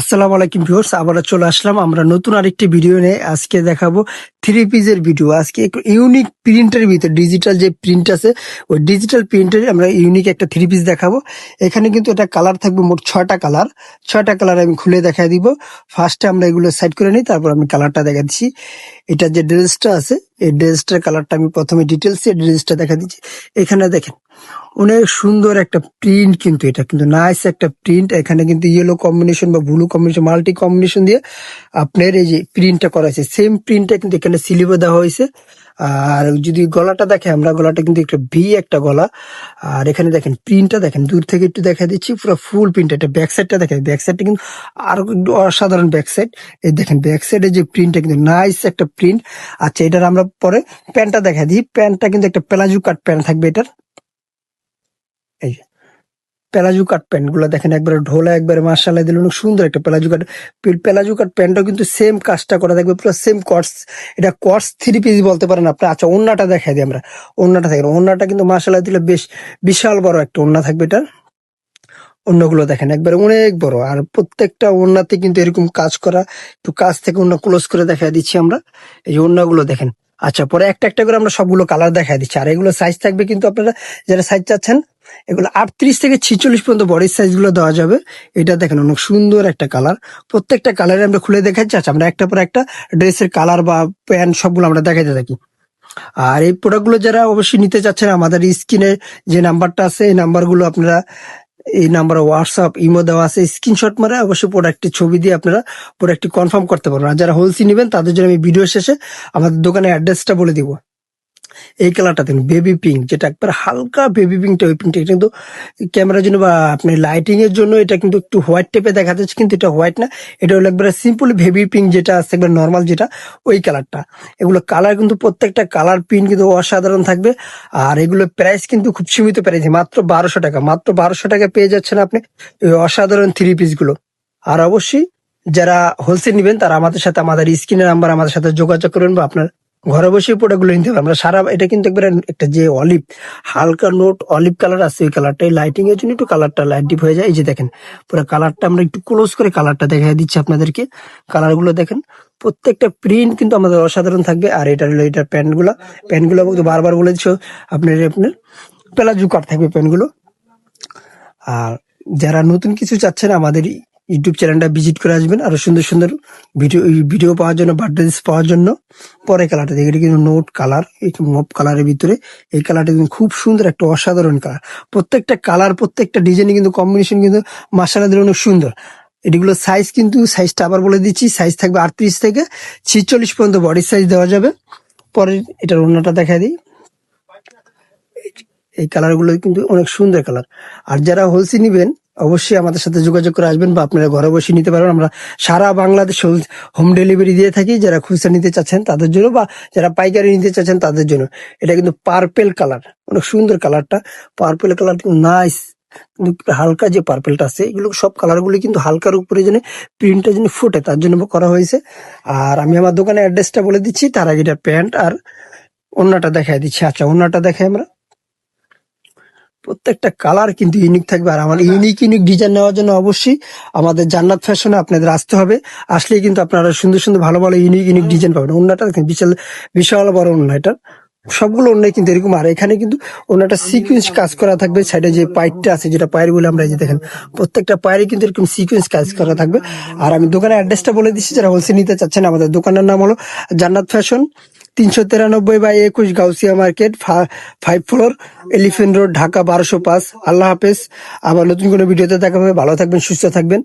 আসসালামু আলাইকুম ভিউয়ার্স আবার চলে আসলাম। আমরা নতুন আরেকটি ভিডিও নিয়ে আজকে দেখাবো থ্রি পিসের ভিডিও। আজকে একটু ইউনিক প্রিন্টের ভিতরে ডিজিটাল যে প্রিন্ট আছে, ওই ডিজিটাল প্রিন্টের আমরা ইউনিক একটা থ্রি পিস দেখাবো। এখানে কিন্তু এটা কালার থাকবে মোট ছয়টা কালার ছয়টা কালার আমি খুলে দেখা দিব। ফার্স্টে আমরা এগুলো সাইড করে নিই, তারপর আমি কালারটা দেখা দিচ্ছি। এটা যে ড্রেসটা আছে, এই ড্রেসটার কালারটা আমি প্রথমে ডিটেলস ড্রেসটা দেখা দিচ্ছি। এখানে দেখেন, অনেক সুন্দর একটা প্রিন্ট কিন্তু এটা, কিন্তু নাইস একটা প্রিন্ট এখানে কিন্তু ইয়েলো কম্বিনেশন বা ব্লু কম্বিনেশন মাল্টি কম্বিনেশন দিয়ে আপনার এই যে প্রিন্টটা করা আছে। সেম প্রিন্টটা কিন্তু এখানে সিলিভে দেওয়া হয়েছে। আর যদি গলাটা দেখে আমরা গলাটা কিন্তু একটা ভি একটা গলা। আর এখানে দেখেন, প্রিন্টটা দেখেন, দূর থেকে একটু দেখা দিচ্ছি, পুরো ফুল প্রিন্ট। এটা ব্যাক সাইডটা দেখেন ব্যাক সাইডটা কিন্তু আরও একটু অসাধারণ ব্যাক সাইড এই দেখেন ব্যাক সাইডে যে প্রিন্টটা কিন্তু নাইস একটা প্রিন্ট। আচ্ছা এটার আমরা পরে প্যান্টটা দেখা দিই। প্যান্টটা কিন্তু একটা প্লাজো কাট প্যান্ট থাকবে এটার। এই যে প্যালাজু কাট প্যান্টগুলো দেখেন, একবারে ঢোলা, একবারে মার্শাল্লাহ দিলে অনেক সুন্দর একটা প্যালাজু কাট প্যালাজু কাট প্যান্টটাও কিন্তু সেম কাজটা করা থাকবে, পুরো সেম কটস এটা কটস থ্রি পিস বলতে পারেন আপনি। আচ্ছা ওন্নাটা দেখাই দিই আমরা ওন্নাটা থাকবে ওন্নাটা কিন্তু মার্শাল্লাহ দিলে বেশ বিশাল বড় একটা ওন্না থাকবে এটা অন্যগুলো দেখেন, একবারে অনেক বড়, আর প্রত্যেকটা ওন্নাতে কিন্তু এরকম কাজ করা, একটু কাজ থেকে অন্য ক্লোজ করে দেখা দিচ্ছি আমরা। এই ওন্নাগুলো দেখেন আচ্ছা পরে একটা একটা করে আমরা সবগুলো কালার দেখা দিচ্ছি, আর এগুলো সাইজ থাকবে কিন্তু আপনারা যারা সাইজ চাচ্ছেন এগুলো আটত্রিশ থেকে ছিচল্লিশ পর্যন্ত বডির সাইজগুলো দেওয়া যাবে। এটা দেখেন অনেক সুন্দর একটা কালার। প্রত্যেকটা কালারে আমরা খুলে দেখাচ্ছি। আচ্ছা আমরা একটা পর একটা ড্রেসের কালার বা প্যান্ট সবগুলো আমরা দেখাতে থাকি। আর এই প্রোডাক্টগুলো যারা অবশ্যই নিতে চাচ্ছেন, আমাদের স্ক্রিনে যে নাম্বারটা আছে, এই নাম্বারগুলো আপনারা, এই নাম্বারে হোয়াটসঅ্যাপ ইমো দেওয়া আছে। স্ক্রিনশট মারে অবশ্যই প্রোডাক্টটি ছবি দিয়ে আপনারা প্রোডাক্টটি কনফার্ম করতে পারবেন। আর যারা হোলসেল নেবেন, তাদের জন্য আমি ভিডিও শেষে আমাদের দোকানের অ্যাড্রেসটা বলে দিব। এই কালারটা দেখুন বেবি পিঙ্ক যেটা একবার হালকা বেবি পিঙ্কটা ওই পিঙ্কটা কিন্তু ক্যামেরার জন্য বা আপনি লাইটিং এর জন্য এটা কিন্তু একটু হোয়াইট টাইপে দেখা যাচ্ছে কিন্তু এটা হোয়াইট না। এটা হলো একবার সিম্পল বেবি পিঙ্ক যেটা আছে, একবার নর্মাল যেটা, ওই কালারটা। এগুলো কালার কিন্তু প্রত্যেকটা কালার প্রিন্ট কিন্তু অসাধারণ থাকবে। আর এগুলো প্রাইস কিন্তু খুব সীমিত প্রাইস মাত্র বারোশো টাকা, মাত্র বারোশো টাকা পেয়ে যাচ্ছেন আপনি অসাধারণ থ্রি পিসগুলো। আর অবশ্যই যারা হোলসেল নেবেন, তারা আমাদের সাথে, আমাদের স্ক্রিনের নাম্বার আমাদের সাথে যোগাযোগ করবেন বা আপনার ঘরে বসে প্রোডাক্টগুলো নিতে আমরা সারা, এটা কিন্তু একবারে একটা যে অলিভ হালকা নোট অলিভ কালার আছে, ওই কালারটা লাইটিং এর জন্য একটু কালারটা লাইট ডিপ হয়ে যায়। এই যে দেখেন, পুরো কালারটা আমরা একটু ক্লোজ করে কালারটা দেখা দিচ্ছি আপনাদেরকে। কালারগুলো দেখেন, প্রত্যেকটা প্রিন্ট কিন্তু আমাদের অসাধারণ থাকবে। আর এটা হলো এটার প্যান্টগুলো প্যান্টগুলো কিন্তু বারবার বলে দিচ্ছ আপনার আপনার প্লাজো কাট থাকবে প্যান্টগুলো। আর যারা নতুন কিছু চাচ্ছেন আমাদের ইউটিউব চ্যানেলটা ভিজিট করে আসবেন। আরও সুন্দর সুন্দর ভিডিও ভিডিও পাওয়ার জন্য, বার্থডে পাওয়ার জন্য পরে কালারটা দেখে। এটা কিন্তু নোট কালার এই মপ কালারের ভিতরে, এই কালারটা কিন্তু খুব সুন্দর একটা অসাধারণ কালার প্রত্যেকটা কালার প্রত্যেকটা ডিজাইনে কিন্তু কম্বিনেশন কিন্তু মাসালা দিলে অনেক সুন্দর। এটিগুলো সাইজ কিন্তু সাইজটা আবার বলে দিচ্ছি সাইজ থাকবে আটত্রিশ থেকে ছিচল্লিশ পর্যন্ত বডি সাইজ দেওয়া যাবে। পরে এটার অন্যটা দেখা দিই। এই কালারগুলো কিন্তু অনেক সুন্দর কালার আর যারা হোলসেল নিবেন অবশ্যই আমাদের সাথে যোগাযোগ করে আসবেন বা আপনারা ঘরে বসে নিতে পারবেন। আমরা সারা বাংলাদেশ হোম ডেলিভারি দিয়ে থাকি। যারা খুচরা নিতে চাচ্ছেন তাদের জন্য বা যারা পাইকারি নিতে চাচ্ছেন তাদের জন্য। এটা কিন্তু পার্পেল কালার অনেক সুন্দর কালারটা পার্পেল কালার কিন্তু নাইস হালকা যে পার্পেলটা আছে, এগুলো সব কালার গুলি কিন্তু হালকার উপরে যেন প্রিন্টটা যেন ফুটে, তার জন্য করা হয়েছে। আর আমি আমার দোকানের অ্যাড্রেসটা বলে দিচ্ছি। তার আগে এটা প্যান্ট আর অন্যটা দেখাই দিচ্ছি। আচ্ছা অন্যটা দেখাই আমরা। প্রত্যেকটা কালার কিন্তু ইউনিক থাকবে। আর আমার ইউনিক ইউনিক ডিজাইন নেওয়ার জন্য অবশ্যই আমাদের জান্নাত ফ্যাশনে আপনাদের আসতে হবে। আসলেই কিন্তু আপনারা সুন্দর সুন্দর, ভালো ভালো ইউনিক ইউনিক ডিজাইন পাবেন। অন্যটা বিশাল বিশাল বড় অন্য এটা। সবগুলো অন্য কিন্তু এরকম। আর এখানে কিন্তু অন্যটা সিকুয়েন্স কাজ করা থাকবে। সাইডে যে পাইপটা আছে, যেটা পায়ের বলে আমরা যে দেখেন, প্রত্যেকটা পায়েরই কিন্তু এরকম সিকুয়েন্স কাজ করা থাকবে। আর আমি দোকানের অ্যাড্রেসটা বলে দিচ্ছি, যারা হোলসেল নিতে চাচ্ছেন, আমাদের দোকানের নাম হলো জান্নাত ফ্যাশন তিনশো তিরানব্বই বাই একুশ Gausia market five floor elephant road Dhaka বারোশো পাঁচ। আল্লাহ হাফেজ। আবার নতুন কোনো ভিডিওতে দেখা হবে। ভালো থাকবেন, সুস্থ থাকবেন।